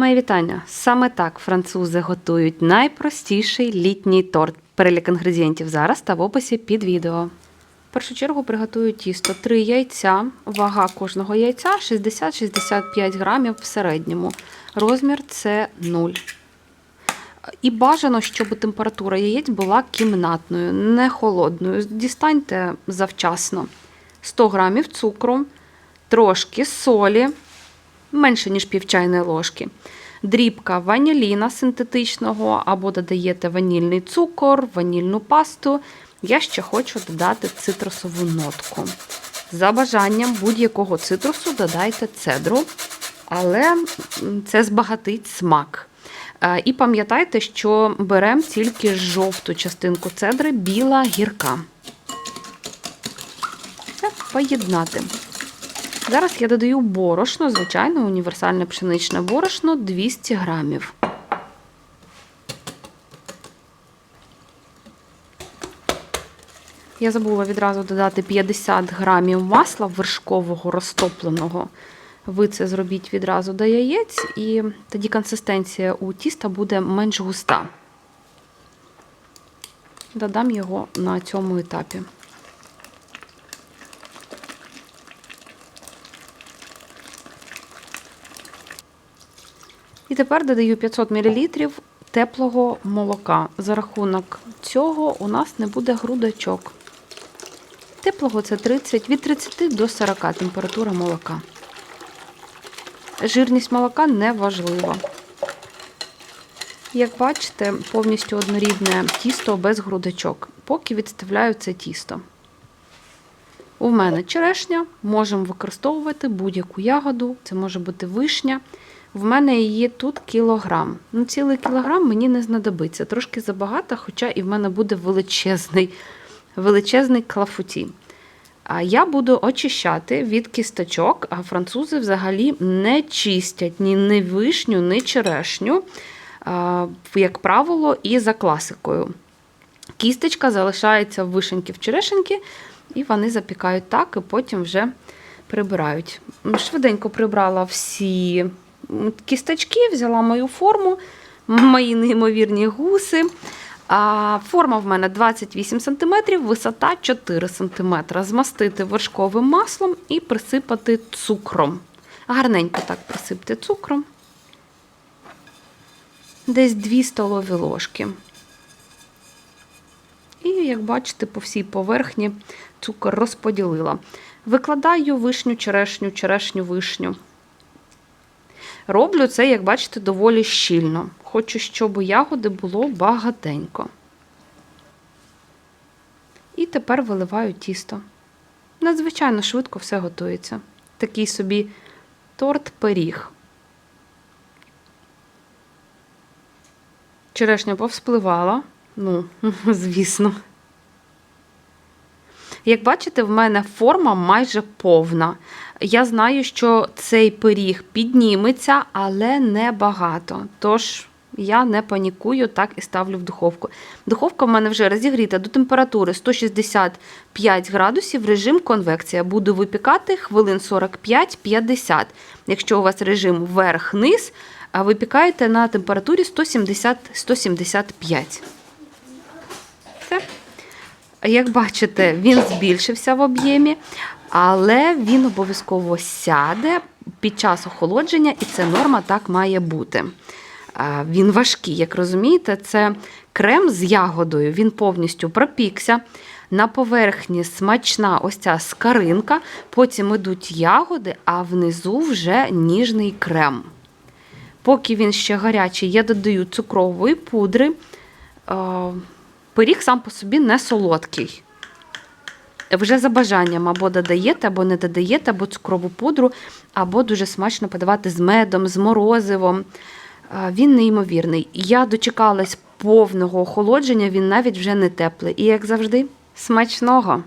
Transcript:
Мої вітання. Саме так французи готують найпростіший літній торт. Перелік інгредієнтів зараз та в описі під відео. В першу чергу приготую тісто. Три яйця, вага кожного яйця 60-65 грамів в середньому. Розмір це 0. І бажано, щоб температура яєць була кімнатною, не холодною. Дістаньте завчасно. 100 грамів цукру, трошки солі, менше, ніж пів ложки. Дрібка ваніліна синтетичного, або додаєте ванільний цукор, ванільну пасту. Я ще хочу додати цитрусову нотку. За бажанням будь-якого цитрусу додайте цедру, але це збагатить смак. Е, І пам'ятайте, що беремо тільки жовту частинку цедри, біла гірка. Це поєднати. Зараз я додаю борошно, звичайно, універсальне пшеничне борошно 200 грамів. Я забула відразу додати 50 грамів масла вершкового розтопленого. Ви це зробіть відразу до яєць, і тоді консистенція у тіста буде менш густа. Додам його на цьому етапі. І тепер додаю 500 мл теплого молока. За рахунок цього у нас не буде грудочок. Теплого це 30, від 30 до 40 температура молока. Жирність молока не важлива. Як бачите, повністю однорідне тісто без грудочок, поки відставляю це тісто. У мене черешня, можемо використовувати будь-яку ягоду, це може бути вишня. В мене її тут кілограм. Ну, цілий кілограм мені не знадобиться. Трошки забагато, хоча і в мене буде величезний, величезний клафуті. А я буду очищати від кісточок, а французи взагалі не чистять ні, ні вишню, ні черешню, як правило, і за класикою. Кісточка залишається в вишеньки в черешеньки, і вони запікають так, і потім вже прибирають. Швиденько прибрала всі кісточки, взяла мою форму, мої неймовірні гуси. Форма в мене 28 см, висота 4 см. Змастити вершковим маслом і присипати цукром. Гарненько так присипте цукром. Десь 2 столові ложки. І, як бачите, по всій поверхні цукор розподілила. Викладаю вишню, черешню, черешню, вишню. Роблю це, як бачите, доволі щільно. Хочу, щоб ягоди було багатенько. І тепер виливаю тісто. Надзвичайно швидко все готується. Такий собі торт-пиріг. Черешня повспливала. Ну, звісно. Як бачите, в мене форма майже повна. Я знаю, що цей пиріг підніметься, але не багато. Тож я не панікую, так і ставлю в духовку. Духовка в мене вже розігріта до температури 165 градусів, режим конвекція. Буду випікати хвилин 45-50. Якщо у вас режим вверх-низ, випікаєте на температурі 170-175. Як бачите, він збільшився в об'ємі, але він обов'язково сяде під час охолодження, і це норма так має бути. Він важкий, як розумієте, це крем з ягодою, він повністю пропікся. На поверхні смачна ось ця скаринка, потім йдуть ягоди, а внизу вже ніжний крем. Поки він ще гарячий, я додаю цукрової пудри. Пиріг сам по собі не солодкий. Вже за бажанням або додаєте, або не додаєте, або цукрову пудру, або дуже смачно подавати з медом, з морозивом. Він неймовірний. Я дочекалась повного охолодження, він навіть вже не теплий. І, як завжди, смачного!